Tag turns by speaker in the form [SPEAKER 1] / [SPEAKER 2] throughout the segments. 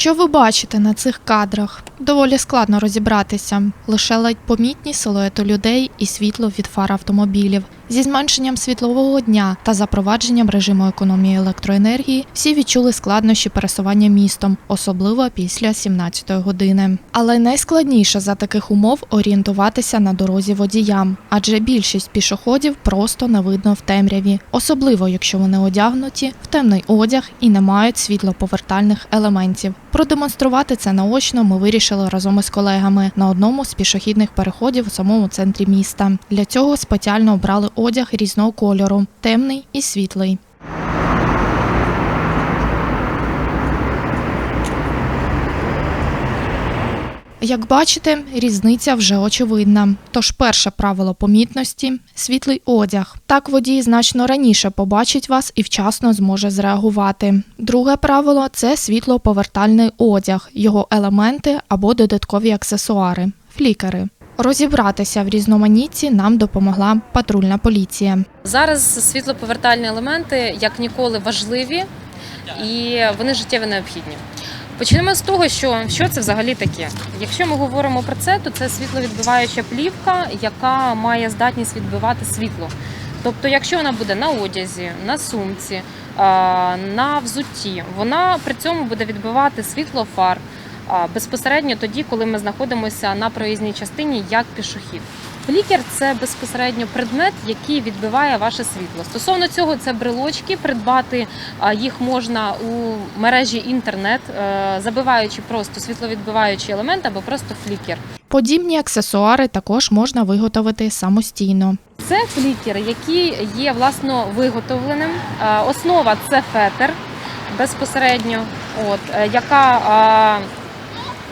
[SPEAKER 1] Що ви бачите на цих кадрах? Доволі складно розібратися. Лише ледь помітні силуети людей і світло від фар автомобілів. Зі зменшенням світлового дня та запровадженням режиму економії електроенергії всі відчули складнощі пересування містом, особливо після 17-ї години. Але найскладніше за таких умов орієнтуватися на дорозі водіям, адже більшість пішоходів просто не видно в темряві, особливо якщо вони одягнуті в темний одяг і не мають світлоповертальних елементів. Продемонструвати це наочно ми вирішили разом із колегами на одному з пішохідних переходів у самому центрі міста. Для цього спеціально обрали одяг різного кольору темний і світлий. Як бачите, різниця вже очевидна. Тож перше правило помітності світлий одяг. Так водій значно раніше побачить вас і вчасно зможе зреагувати. Друге правило це світлоповертальний одяг, його елементи або додаткові аксесуари флікери. Розібратися в різноманітті нам допомогла патрульна поліція.
[SPEAKER 2] Зараз світлоповертальні елементи як ніколи важливі і вони життєво необхідні. Почнемо з того, що, що це взагалі таке. Якщо ми говоримо про це, то це світловідбиваюча плівка, яка має здатність відбивати світло. Тобто, якщо вона буде на одязі, на сумці, на взутті, вона при цьому буде відбивати світло фар безпосередньо тоді, коли ми знаходимося на проїзній частині як пішохід. Флікер це безпосередньо предмет, який відбиває ваше світло. Стосовно цього, це брелочки. Придбати їх можна у мережі інтернет, е, забиваючи просто світловідбиваючий елемент або просто флікер.
[SPEAKER 1] Подібні аксесуари також можна виготовити самостійно.
[SPEAKER 2] Це флікер, який є власно виготовленим. Е, Основа це фетр безпосередньо, от, е, яка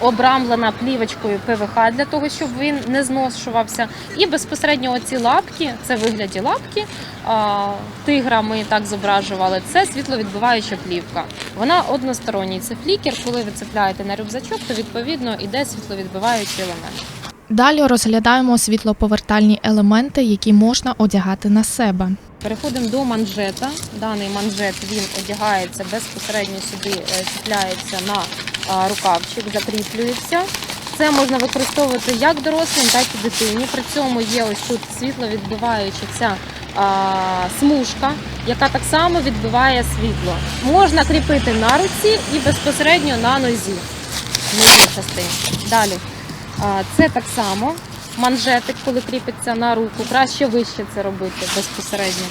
[SPEAKER 2] обрамлена плівочкою ПВХ для того, щоб він не зношувався. І безпосередньо оці лапки, це вигляді лапки, тигра ми так зображували, це світловідбиваюча плівка. Вона односторонній. Це флікер, коли ви цепляєте на рюкзачок, то відповідно іде світловідбиваючий елемент.
[SPEAKER 1] Далі розглядаємо світлоповертальні елементи, які можна одягати на себе.
[SPEAKER 2] Переходимо до манжета. Даний манжет він одягається безпосередньо сюди, е, чіпляється на рукавчик, закріплюється. Це можна використовувати як дорослим, так і дитині. При цьому є ось тут світловідбиваюча ця смужка, яка так само відбиває світло. Можна кріпити на руці і безпосередньо на нозі. Частині. Далі. Це так само манжетик, коли кріпиться на руку. Краще вище це робити безпосередньо.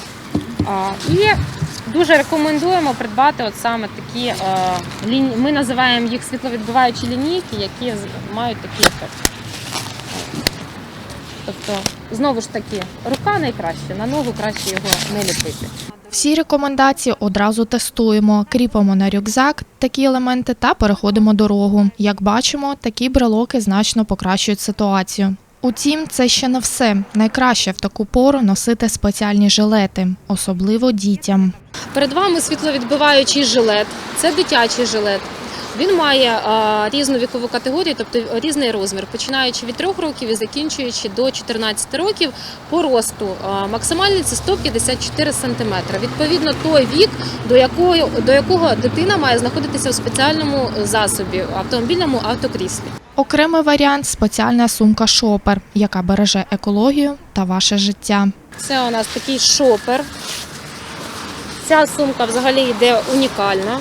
[SPEAKER 2] І дуже рекомендуємо придбати от саме такі, е, лінь- ми називаємо їх світловідбиваючі лінійки, які мають такий ефект. Тобто, знову ж таки, рука найкраще, на ногу краще його не ліпити.
[SPEAKER 1] Всі рекомендації одразу тестуємо, кріпимо на рюкзак такі елементи та переходимо дорогу. Як бачимо, такі брелоки значно покращують ситуацію. Утім, це ще не все. Найкраще в таку пору носити спеціальні жилети, особливо дітям.
[SPEAKER 2] Перед вами світловідбиваючий жилет. Це дитячий жилет. Він має а, різну вікову категорію, тобто різний розмір, починаючи від 3 років і закінчуючи до 14 років по росту. А, максимальний це 154 см. Відповідно, той вік, до якого, до якого дитина має знаходитися у спеціальному засобі, автомобільному автокріслі.
[SPEAKER 1] Окремий варіант спеціальна сумка шопер, яка береже екологію та ваше життя.
[SPEAKER 2] Це у нас такий шопер. Ця сумка взагалі йде унікальна.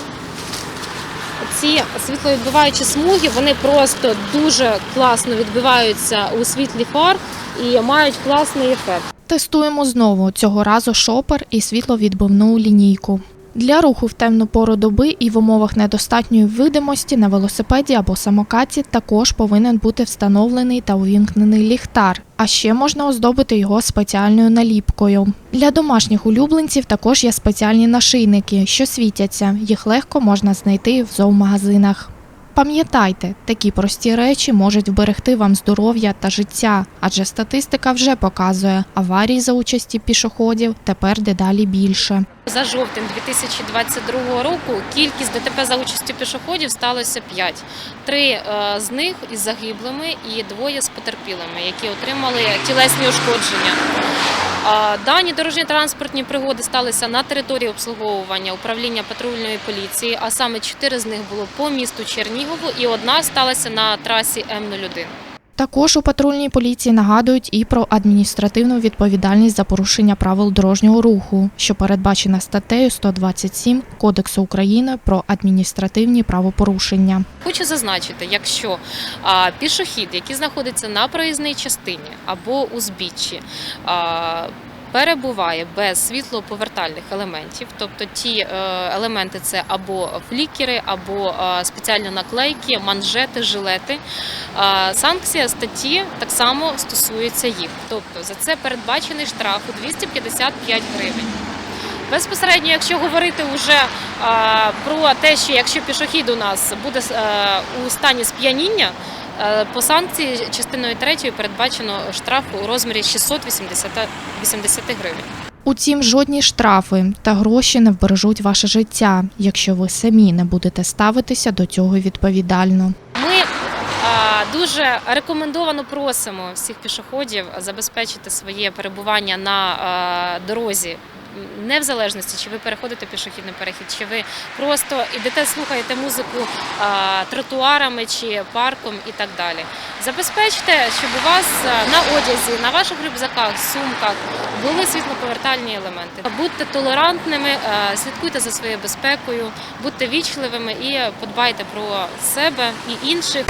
[SPEAKER 2] Ці світловідбиваючі смуги вони просто дуже класно відбиваються у світлі фар і мають класний ефект.
[SPEAKER 1] Тестуємо знову цього разу шопер і світловідбивну лінійку. Для руху в темну пору доби і в умовах недостатньої видимості на велосипеді або самокаті також повинен бути встановлений та увімкнений ліхтар. А ще можна оздобити його спеціальною наліпкою. Для домашніх улюбленців також є спеціальні нашийники, що світяться. Їх легко можна знайти в зоомагазинах. Пам'ятайте, такі прості речі можуть вберегти вам здоров'я та життя, адже статистика вже показує, аварій за участі пішоходів тепер дедалі більше.
[SPEAKER 2] За жовтень 2022 року кількість ДТП за участю пішоходів сталося 5. Три е, з них із загиблими і двоє з потерпілими, які отримали тілесні ушкодження. Дані дорожньо-транспортні пригоди сталися на території обслуговування управління патрульної поліції, а саме чотири з них було по місту Чернігову, і одна сталася на трасі М01.
[SPEAKER 1] Також у патрульній поліції нагадують і про адміністративну відповідальність за порушення правил дорожнього руху, що передбачена статтею 127 Кодексу України про адміністративні правопорушення.
[SPEAKER 2] Хочу зазначити, якщо пішохід, який знаходиться на проїзній частині або узбіччі, а, перебуває без світлоповертальних елементів, тобто ті е, елементи це або флікери, або е, спеціальні наклейки, манжети, жилети. Санкція статті так само стосується їх. Тобто за це передбачений штраф у 255 гривень. Безпосередньо, якщо говорити вже про те, що якщо пішохід у нас буде е, у стані сп'яніння, е, по санкції частиною 3 передбачено штраф у розмірі 680 80 гривень.
[SPEAKER 1] Утім, жодні штрафи та гроші не вбережуть ваше життя, якщо ви самі не будете ставитися до цього відповідально.
[SPEAKER 2] Ми а, дуже рекомендовано просимо всіх пішоходів забезпечити своє перебування на а, дорозі. Не в залежності, чи ви переходите пішохідний перехід, чи ви просто ідете, слухаєте музику тротуарами чи парком і так далі. Забезпечте, щоб у вас на одязі, на ваших рюкзаках, сумках були світлоповертальні елементи. Будьте толерантними, слідкуйте за своєю безпекою, будьте вічливими і подбайте про себе і інших.